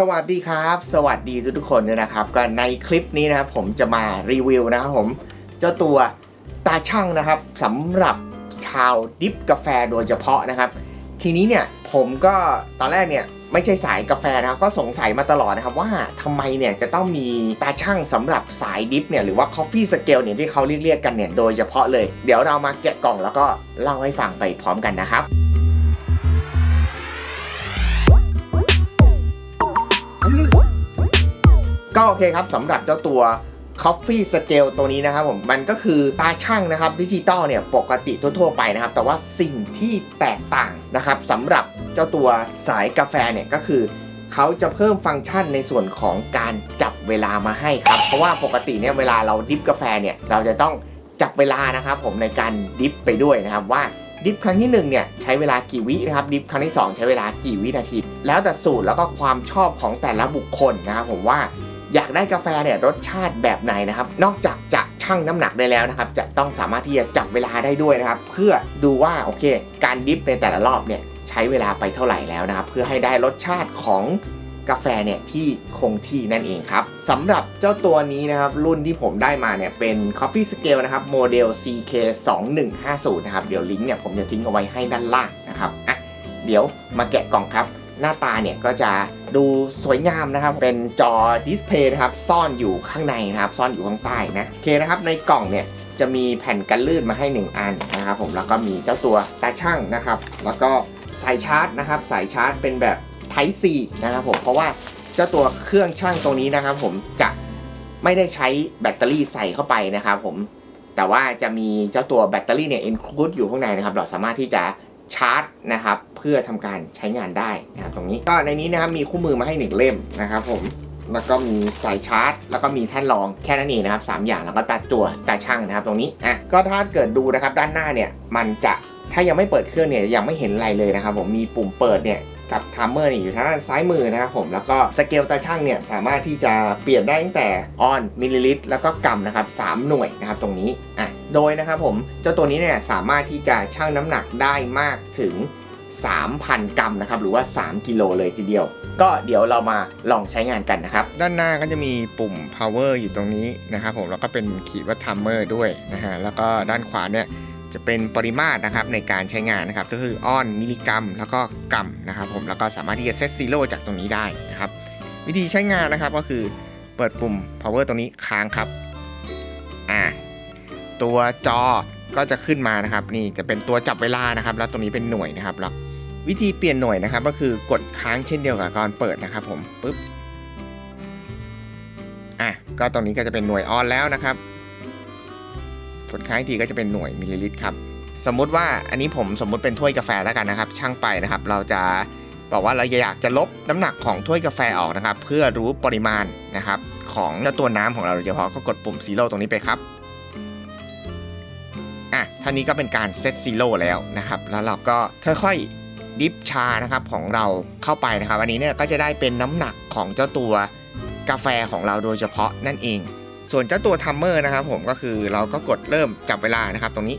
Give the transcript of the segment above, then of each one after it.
สวัสดีครับ สวัสดีทุกคนด้วยนะครับ ก็ในคลิปนี้นะครับผมจะมารีวิวนะครับผม เจ้าตัวตาช่างนะครับสำหรับชาวดิฟกาแฟโดยเฉพาะนะครับ ทีนี้เนี่ยผมก็ตอนแรกเนี่ยไม่ใช่สายกาแฟนะครับก็สงสัยมาตลอดนะครับว่าทำไมเนี่ยจะต้องมีตาช่างสำหรับสายดิฟเนี่ยหรือว่า Coffee Scale เนี่ยที่เขาเรียกๆกันเนี่ยโดยเฉพาะเลย เดี๋ยวเรามาแกะกล่องแล้วก็เล่าให้ฟังไปพร้อมกันนะครับ ก็โอเคครับสำหรับเจ้าตัว Coffee Scale ตัวนี้นะครับผมมันก็คือตาช่างนะครับดิจิตอลเนี่ยปกติทั่วๆไปนะครับ แต่ว่าสิ่งที่แตกต่างนะครับสำหรับเจ้าตัวสายกาแฟเนี่ยก็คือเขาจะเพิ่มฟังก์ชันในส่วนของการจับเวลามาให้ครับ เพราะว่าปกติเนี่ยเวลาเราดิฟกาแฟเนี่ยเราจะต้องจับเวลานะครับผมในการดิฟไปด้วยนะครับว่าดิฟครั้งที่หนึ่งเนี่ยใช้เวลากี่วินะครับดิฟครั้งที่สองใช้เวลากี่วินาที แล้วแต่สูตรแล้วก็ความชอบของแต่ละบุคคลนะครับผมว่า อยากได้กาแฟเนี่ยรสชาติแบบไหนนะครับ นอกจากจะชั่งน้ำหนักได้แล้วนะครับ จะต้องสามารถที่จะจับเวลาได้ด้วยนะครับ เพื่อดูว่าโอเค การดิฟในแต่ละรอบเนี่ยใช้เวลาไปเท่าไหร่แล้วนะครับ เพื่อให้ได้รสชาติของกาแฟเนี่ยที่คงที่นั่นเองครับสำหรับเจ้าตัวนี้นะครับ รุ่นที่ผมได้มาเนี่ยเป็น Coffee Scale นะครับโมเดล CK 2150นะครับ เดี๋ยวลิงก์เนี่ยผมจะทิ้งเอาไว้ให้ด้านล่างนะครับอะเดี๋ยวมาแกะกล่องครับ หน้าตาเนี่ยก็จะดูสวยงามนะครับ เป็นจอดิสเพย์นะครับ ซ่อนอยู่ข้างในนะครับ ซ่อนอยู่ข้างใต้นะโอเคนะครับ ในกล่องเนี่ยจะมีแผ่นกันลื่นมาให้ 1 อันนะครับผมแล้วก็มีเจ้าตัวตาช่างนะครับ แล้วก็สายชาร์จนะครับ สายชาร์จเป็นแบบ Type C นะครับผมเพราะว่าเจ้าตัวเครื่องช่างตรงนี้นะครับ ผมจะไม่ได้ใช้แบตเตอรี่ใส่เข้าไปนะครับ ผมแต่ว่าจะมีเจ้าตัวแบตเตอรี่เนี่ย include อยู่ข้างในนะครับ เราสามารถที่จะ ชาร์จนะครับ เพื่อทำการใช้งานได้นะครับตรงนี้ก็ในนี้นะครับมีคู่มือมาให้หนึ่งเล่มนะครับ ผมแล้วก็มีสายชาร์จ แล้วก็มีแท่นรองแค่นั้นเองนะครับสามอย่างแล้วก็ตัดตัวตาช่างนะครับ ตรงนี้อะก็ถ้าเกิดดูนะครับด้านหน้าเนี่ยมันจะถ้ายังไม่เปิดเครื่องเนี่ยยังไม่เห็นอะไรเลยนะครับ ผมมีปุ่มเปิดเนี่ย กับทัมเมอร์นี่อยู่ทางด้านซ้ายมือนะครับผมแล้วก็สเกลตาช่างเนี่ยสามารถที่จะเปลี่ยนได้ตั้งแต่ออนมิลลิลิตรแล้วก็กรัมนะครับสามหน่วยนะครับตรงนี้อะโดยนะครับผมเจ้าตัวนี้เนี่ยสามารถที่จะชั่งน้ำหนักได้มากถึง 3,000 กรัมนะครับหรือว่า 3 กิโลเลยทีเดียว ก็เดี๋ยวเรามาลองใช้งานกันนะครับ ด้านหน้าก็จะมีปุ่ม power อยู่ตรงนี้นะครับผมแล้วก็เป็นขีดว่า timer ด้วยนะฮะแล้วก็ด้านขวาเนี่ย จะเป็นปริมาตรนะครับในการใช้งานนะครับก็คือออนมิลลิกรัม แล้วก็กรัมนะครับผมแล้วก็สามารถที่จะเซตซีโร่จากตรงนี้ได้นะครับวิธีใช้งานนะครับก็คือเปิดปุ่ม power ตรงนี้ค้างครับอ่าตัวจอก็จะขึ้นมานะครับนี่จะเป็นตัวจับเวลานะครับแล้วตรงนี้เป็นหน่วยนะครับแล้ววิธีเปลี่ยนหน่วยนะครับก็คือกดค้างเช่นเดียวกับตอนเปิดนะครับผมปุ๊บอะก็ตรงนี้ก็จะเป็นหน่วยออนแล้วนะครับ กดค้างทีก็จะเป็นหน่วยมิลลิลิตรครับ สมมุติว่าอันนี้ผมสมมุติเป็นถ้วยกาแฟแล้วกันนะครับ ช่างไปนะครับ เราจะบอกว่าเราอยากจะลบน้ำหนักของถ้วยกาแฟออกนะครับ เพื่อรู้ปริมาณนะครับ ของเจ้าตัวน้ำของเราโดยเฉพาะก็กดปุ่มซีโร่ตรงนี้ไปครับอะท่านี้ก็เป็นการเซตซีโร่แล้วนะครับ แล้วเราก็ค่อยๆดิฟชานะครับของเราเข้าไปนะครับ อันนี้เนี่ยก็จะได้เป็นน้ำหนักของเจ้าตัวกาแฟของเราโดยเฉพาะนั่นเอง ส่วนเจ้าตัวทัมเมอร์นะครับผมก็คือเราก็กดเริ่มจับเวลานะครับ ตรงนี้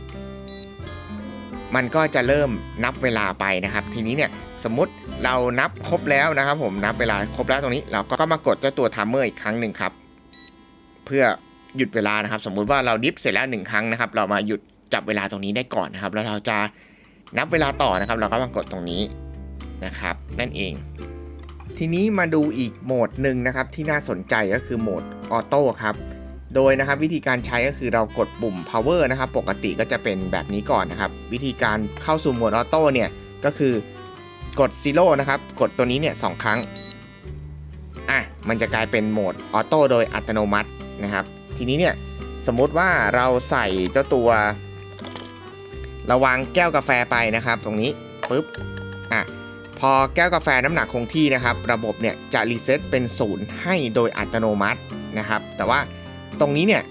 มันก็จะเริ่มนับเวลาไปนะครับ ทีนี้เนี่ยสมมติเรานับครบแล้วนะครับ ผมนับเวลาครบแล้วตรงนี้ เราก็มากดเจ้าตัวทัมเมอร์อีกครั้งหนึ่งครับ เพื่อหยุดเวลานะครับ สมมุติว่าเราดิฟเสร็จแล้วหนึ่งครั้งนะครับ เรามาหยุดจับเวลาตรงนี้ได้ก่อนนะครับ แล้วเราจะนับเวลาต่อนะครับ เราก็มากดตรงนี้นะครับ นั่นเอง ทีนี้มาดูอีกโหมดหนึ่งนะครับ ที่น่าสนใจก็คือโหมดออโต้ครับ โดยนะครับวิธีการใช้ก็คือเรากดปุ่ม power นะครับ ปกติก็จะเป็นแบบนี้ก่อนนะครับ วิธีการเข้าสู่โหมดออโต้เนี่ยก็คือกด zero นะครับ กดตัวนี้เนี่ยสองครั้งอะมันจะกลายเป็นโหมดออโต้โดยอัตโนมัตินะครับ ทีนี้เนี่ยสมมุติว่าเราใส่เจ้าตัวราวางแก้วกาแฟไปนะครับ ตรงนี้ปุ๊บอะพอแก้วกาแฟน้ำหนักคงที่นะครับ ระบบเนี่ยจะรีเซ็ตเป็นศูนย์ให้โดยอัตโนมัตินะครับ แต่ว่า ตรงนี้เนี่ย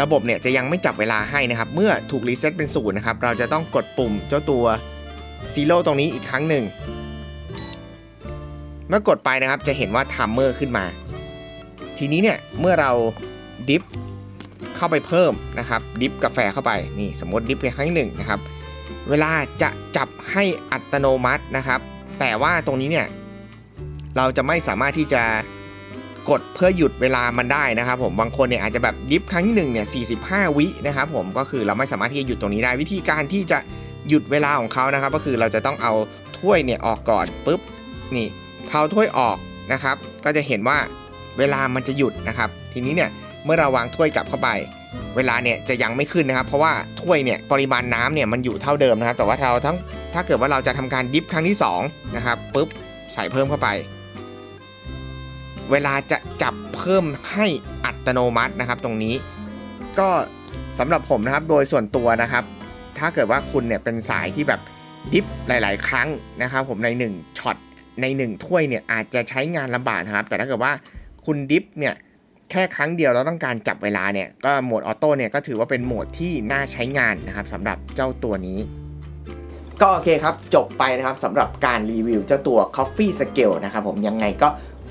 ระบบเนี่ยจะยังไม่จับเวลาให้นะครับ เมื่อถูกรีเซ็ตเป็นศูนย์นะครับ เราจะต้องกดปุ่มเจ้าตัวซีโร่ตรงนี้อีกครั้งหนึ่ง เมื่อกดไปนะครับจะเห็นว่าทัมเมอร์ขึ้นมา ทีนี้เนี่ยเมื่อเราดิฟเข้าไปเพิ่มนะครับ ดิฟกาแฟเข้าไปนี่สมมติดิฟไปครั้งหนึ่งนะครับ เวลาจะจับให้อัตโนมัตินะครับ แต่ว่าตรงนี้เนี่ยเราจะไม่สามารถที่จะ กดเพื่อหยุดเวลามันได้นะครับผมบางคนเนี่ยอาจจะแบบดิฟครั้งที่หนึ่งเนี่ย45 วินะครับผมก็คือเราไม่สามารถที่จะหยุดตรงนี้ได้วิธีการที่จะหยุดเวลาของเขานะครับ ก็คือเราจะต้องเอาถ้วยเนี่ยออกก่อนปุ๊บนี่เอาถ้วยออกนะครับ ก็จะเห็นว่าเวลามันจะหยุดนะครับ ทีนี้เนี่ยเมื่อเราวางถ้วยกลับเข้าไป เวลาเนี่ยจะยังไม่ขึ้นนะครับ เพราะว่าถ้วยเนี่ยปริมาณน้ำเนี่ยมันอยู่เท่าเดิมนะครับ แต่ว่าเราทั้งถ้าเกิดว่าเราจะทำการดิฟครั้งที่สองนะครับปุ๊บใส่เพิ่มเข้าไป เวลาจะจับเพิ่มให้อัตโนมัตินะครับ ตรงนี้ ก็สำหรับผมนะครับโดยส่วนตัวนะครับ ถ้าเกิดว่าคุณเนี่ยเป็นสายที่แบบดิฟหลาย ๆ ครั้งนะครับ ผมใน1ช็อตใน 1 ถ้วยเนี่ยอาจจะใช้งานลำบากนะครับ แต่ถ้าเกิดว่าคุณดิฟเนี่ยแค่ครั้งเดียวเราต้องการจับเวลาเนี่ยก็โหมดออโต้เนี่ยก็ถือว่าเป็นโหมดที่น่าใช้งานนะครับสำหรับเจ้าตัวนี้ ก็โอเคครับ จบไปนะครับสำหรับการรีวิวเจ้าตัว Coffee Scale นะครับผมยังไงก็